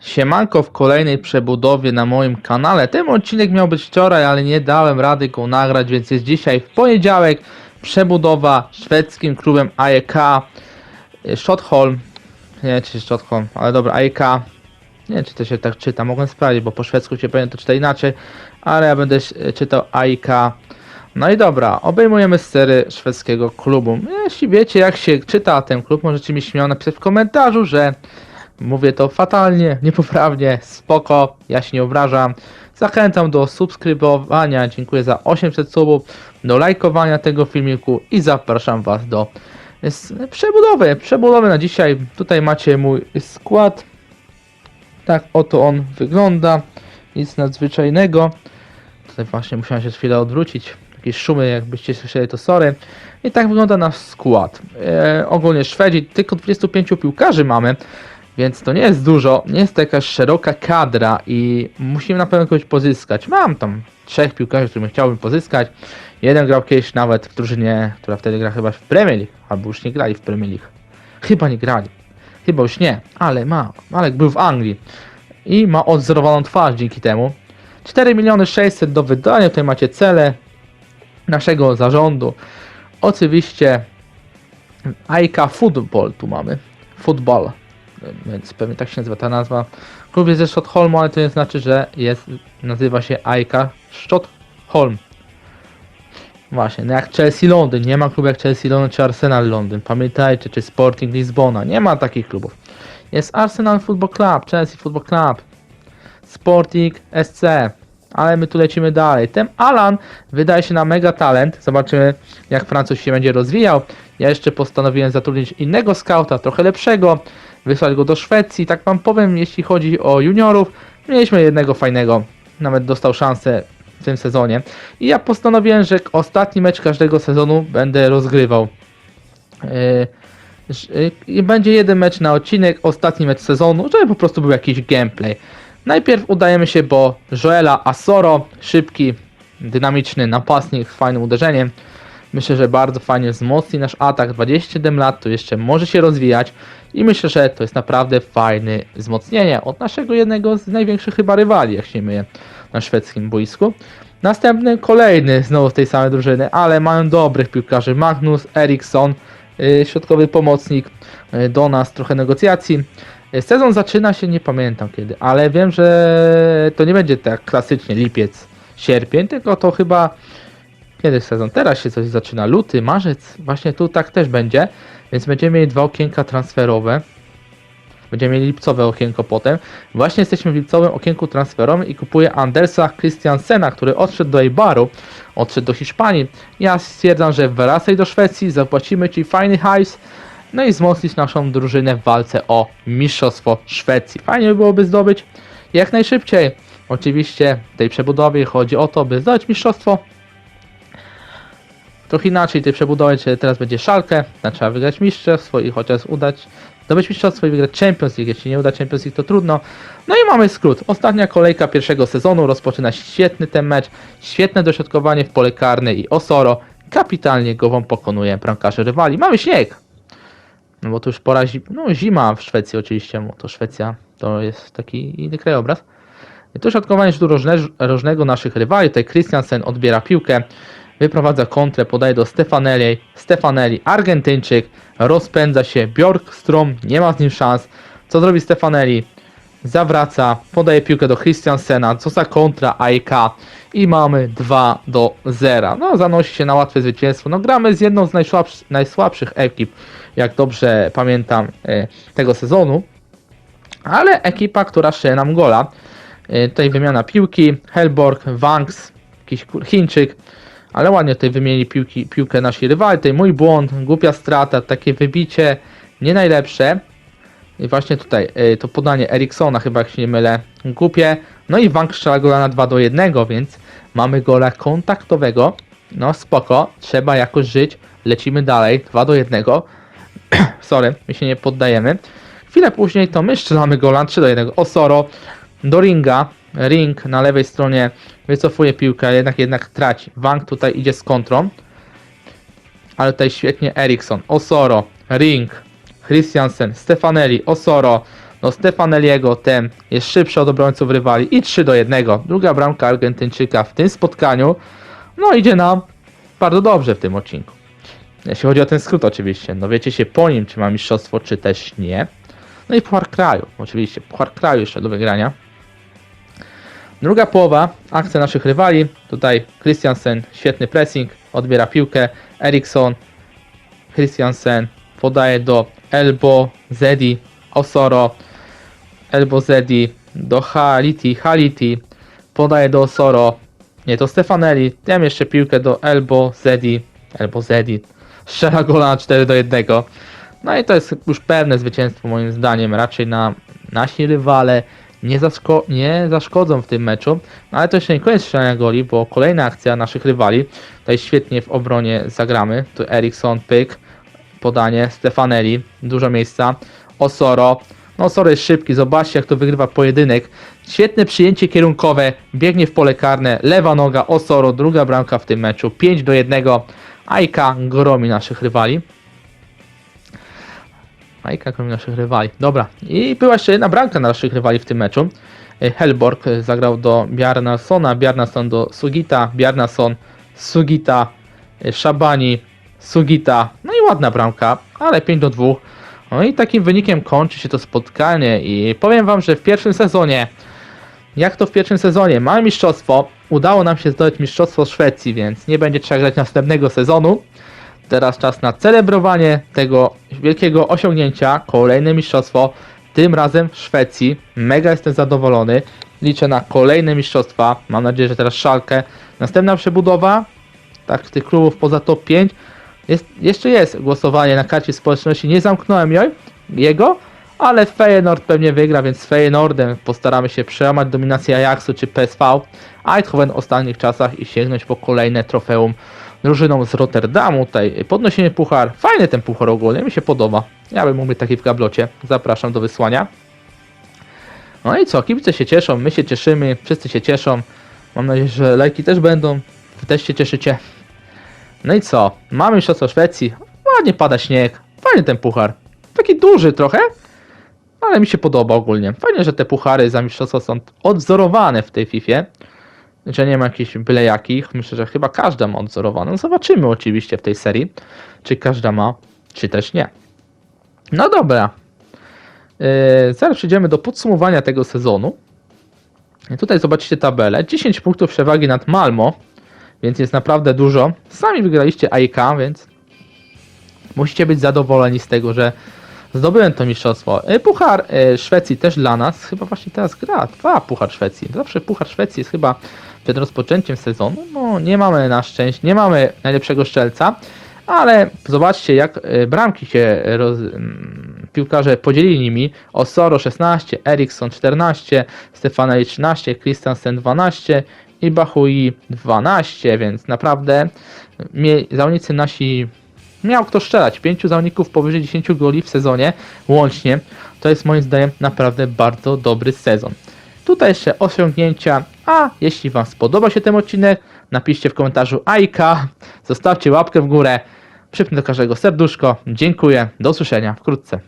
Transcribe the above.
Siemanko w kolejnej przebudowie na moim kanale. Ten odcinek miał być wczoraj, ale nie dałem rady go nagrać, więc jest dzisiaj w poniedziałek przebudowa szwedzkim klubem AEK y, Stockholm. Nie czy Stockholm, ale dobra, AEK. Nie wiem, czy to się tak czyta, mogłem sprawdzić, bo po szwedzku się pewnie to czyta inaczej, ale ja będę czytał AEK. No i dobra, obejmujemy stery szwedzkiego klubu. Jeśli wiecie jak się czyta ten klub, możecie mi śmiało napisać w komentarzu, że mówię to fatalnie, niepoprawnie, spoko, ja się nie obrażam. Zachęcam do subskrybowania, dziękuję za 800 subów, do lajkowania tego filmiku i zapraszam Was do przebudowy. Przebudowy na dzisiaj. Tutaj macie mój skład. Tak oto on wygląda. Nic nadzwyczajnego. Tutaj właśnie musiałem się chwilę odwrócić. Jakieś szumy, jakbyście słyszeli, to sorry. I tak wygląda nasz skład. E, ogólnie Szwedzi tylko 25 piłkarzy mamy, więc to nie jest dużo. Nie jest to jakaś szeroka kadra i musimy na pewno kogoś pozyskać. Mam tam trzech piłkarzy, których chciałbym pozyskać. Jeden grał kiedyś nawet w drużynie, która wtedy gra chyba w Premier League, albo już nie grali w Premier League. Chyba nie grali. Chyba już nie, ale ma. Alek był w Anglii i ma odzorowaną twarz dzięki temu. 4 miliony 600 do wydania, tutaj macie cele naszego zarządu. Oczywiście AIK Football tu mamy. Football, więc pewnie tak się nazywa ta nazwa. Klub jest ze Stockholmu, ale to nie znaczy, że jest, nazywa się AIK Stockholm. Właśnie, no jak Chelsea Londyn, nie ma klubu jak Chelsea Londyn czy Arsenal Londyn. Pamiętajcie, czy Sporting Lizbona, nie ma takich klubów. Jest Arsenal Football Club, Chelsea Football Club, Sporting SC, ale my tu lecimy dalej. Ten Alan wydaje się na mega talent. Zobaczymy, jak Francuz się będzie rozwijał. Ja jeszcze postanowiłem zatrudnić innego skauta, trochę lepszego, wysłać go do Szwecji. Tak wam powiem, jeśli chodzi o juniorów, mieliśmy jednego fajnego, nawet dostał szansę w tym sezonie. I ja postanowiłem, że ostatni mecz każdego sezonu będę rozgrywał. Yy, I będzie jeden mecz na odcinek, ostatni mecz sezonu, żeby po prostu był jakiś gameplay. Najpierw udajemy się do Joela Asoro, szybki, dynamiczny napastnik z fajnym uderzeniem. Myślę, że bardzo fajnie wzmocni nasz atak. 27 lat, to jeszcze może się rozwijać i myślę, że to jest naprawdę fajne wzmocnienie od naszego jednego z największych chyba rywali, jak się myje na szwedzkim boisku. Następny, kolejny znowu z tej samej drużyny, ale mają dobrych piłkarzy. Magnus Eriksson, yy, środkowy pomocnik, yy, do nas trochę negocjacji. Yy, Sezon zaczyna się, nie pamiętam kiedy, ale wiem, że to nie będzie tak klasycznie lipiec, sierpień, tylko to chyba kiedy sezon? Teraz się coś zaczyna, luty, marzec, właśnie tu tak też będzie, więc będziemy mieli dwa okienka transferowe. Będziemy mieli lipcowe okienko potem. Właśnie jesteśmy w lipcowym okienku transferowym i kupuję Andersa Christiansena, który odszedł do Eibaru, odszedł do Hiszpanii. Ja stwierdzam, że wracaj do Szwecji, zapłacimy Ci fajny hajs, no i wzmocnić naszą drużynę w walce o mistrzostwo Szwecji. Fajnie by byłoby zdobyć jak najszybciej. Oczywiście w tej przebudowie chodzi o to, by zdobyć mistrzostwo. Trochę inaczej tej przebudowy, czy teraz będzie szalkę, znaczy trzeba wygrać mistrzostwo i chociaż udać zdobyć mistrzostwo i wygrać Champions League. Jeśli nie uda Champions League, to trudno. No i mamy skrót. Ostatnia kolejka pierwszego sezonu. Rozpoczyna świetny ten mecz. Świetne dośrodkowanie w pole karne i Osoro kapitalnie głową pokonuje bramkarzy rywali. Mamy śnieg! No bo to już pora zi- no, zima w Szwecji oczywiście, bo to Szwecja to jest taki inny krajobraz. I to środkowanie rzutu rożne, rożnego naszych rywali. Tutaj Christiansen odbiera piłkę, wyprowadza kontrę, podaje do Stefanelli. Stefanelli, Argentyńczyk, rozpędza się. Bjorkstrom, nie ma z nim szans. Co zrobi Stefanelli? Zawraca, podaje piłkę do Christiansena, co za kontra AIK i mamy 2 do 0. No, zanosi się na łatwe zwycięstwo. No, gramy z jedną z najsłabszych, najsłabszych ekip, jak dobrze pamiętam, e, tego sezonu, ale ekipa, która szyje nam gola. E, Tutaj wymiana piłki, Helborg, Wanks, jakiś Chińczyk, ale ładnie tutaj wymienili piłki, piłkę nasi rywali. Tutaj mój błąd, głupia strata, takie wybicie nie najlepsze. I właśnie tutaj y, to podanie Eriksona chyba jak się nie mylę, głupie. No i Wank strzela gola na 2 do 1, więc mamy gola kontaktowego. No spoko, trzeba jakoś żyć. Lecimy dalej, 2 do 1. Sorry, my się nie poddajemy. Chwilę później to my strzelamy gola 3 do 1. Osoro do ringa. Ring na lewej stronie wycofuje piłkę, jednak jednak traci. Wank tutaj idzie z kontrą. Ale tutaj świetnie Eriksson, Osoro, Ring, Christiansen, Stefanelli, Osoro. No Stefaneliego, ten jest szybszy od obrońców rywali i 3 do 1. Druga bramka Argentyńczyka w tym spotkaniu. No idzie nam bardzo dobrze w tym odcinku. Jeśli chodzi o ten skrót oczywiście, no wiecie się po nim, czy ma mistrzostwo, czy też nie. No i Puchar Kraju, oczywiście, Puchar Kraju jeszcze do wygrania. Druga połowa, akcja naszych rywali. Tutaj Christiansen, świetny pressing, odbiera piłkę. Eriksson, Christiansen podaje do Elbo, Zedi, Osoro, Elbo Zedi do Haliti, Haliti, podaje do Osoro, nie to Stefanelli, tam jeszcze piłkę do Elbo Zedi, Elbo Zedi, strzela gola na 4 do 1. No i to jest już pewne zwycięstwo moim zdaniem, raczej na nasi rywale nie, zaszko- nie zaszkodzą w tym meczu, no ale to jeszcze nie koniec strzelania goli, bo kolejna akcja naszych rywali, tutaj świetnie w obronie zagramy, tu Eriksson, pyk, podanie, Stefanelli, dużo miejsca, Osoro, no Osoro jest szybki, zobaczcie jak to wygrywa pojedynek, świetne przyjęcie kierunkowe, biegnie w pole karne, lewa noga, Osoro, druga bramka w tym meczu, 5 do 1, Ajka gromi naszych rywali. Ajka gromi naszych rywali. Dobra, i była jeszcze jedna bramka naszych rywali w tym meczu. E, Helborg e, zagrał do Bjarnasona, Bjarnason do Sugita, Bjarnason, Sugita, e, Szabani, Sugita. No i ładna bramka, ale 5 do 2. No i takim wynikiem kończy się to spotkanie i powiem wam, że w pierwszym sezonie, jak to w pierwszym sezonie, mamy mistrzostwo, udało nam się zdobyć mistrzostwo Szwecji, więc nie będzie trzeba grać następnego sezonu. Teraz czas na celebrowanie tego wielkiego osiągnięcia, kolejne mistrzostwo, tym razem w Szwecji. Mega jestem zadowolony. Liczę na kolejne mistrzostwa. Mam nadzieję, że teraz szalkę. Następna przebudowa, tak tych klubów poza top 5. Jest, jeszcze jest głosowanie na karcie społeczności. Nie zamknąłem jej, jego, ale Feyenoord pewnie wygra, więc z Feyenoordem postaramy się przełamać dominację Ajaxu czy PSV Eindhoven w ostatnich czasach i sięgnąć po kolejne trofeum drużyną z Rotterdamu. Tutaj podnosimy puchar. Fajny ten puchar ogólnie, mi się podoba. Ja bym mógł mieć taki w gablocie. Zapraszam do wysłania. No i co, kibice się cieszą, my się cieszymy, wszyscy się cieszą. Mam nadzieję, że lajki też będą. Wy też się cieszycie. No i co? Mamy mistrzostwo Szwecji. Ładnie pada śnieg. Fajny ten puchar. Taki duży trochę, ale mi się podoba ogólnie. Fajnie, że te puchary za mistrzostwo są odwzorowane w tej FIFA. Że nie ma jakichś byle jakich. Myślę, że chyba każda ma odzorowaną. Zobaczymy oczywiście w tej serii, czy każda ma, czy też nie. No dobra. Yy, zaraz przejdziemy do podsumowania tego sezonu. Tutaj zobaczycie tabelę. 10 punktów przewagi nad Malmo, więc jest naprawdę dużo. Sami wygraliście AIK, więc musicie być zadowoleni z tego, że zdobyłem to mistrzostwo. E, Puchar e, Szwecji też dla nas, chyba właśnie teraz gra, dwa Puchar Szwecji. Zawsze Puchar Szwecji jest chyba przed rozpoczęciem sezonu. No nie mamy na szczęście, nie mamy najlepszego strzelca, ale zobaczcie jak e, bramki się roz... mm, piłkarze podzielili nimi. Osoro 16, Eriksson 14, Stefanelli 13, Christensen 12 i Bahui 12, więc naprawdę zawodnicy nasi miał kto strzelać. Pięciu zawodników powyżej 10 goli w sezonie łącznie. To jest moim zdaniem naprawdę bardzo dobry sezon. Tutaj jeszcze osiągnięcia, a jeśli Wam spodoba się ten odcinek, napiszcie w komentarzu AIK, zostawcie łapkę w górę, przypnę do każdego serduszko. Dziękuję, do usłyszenia wkrótce.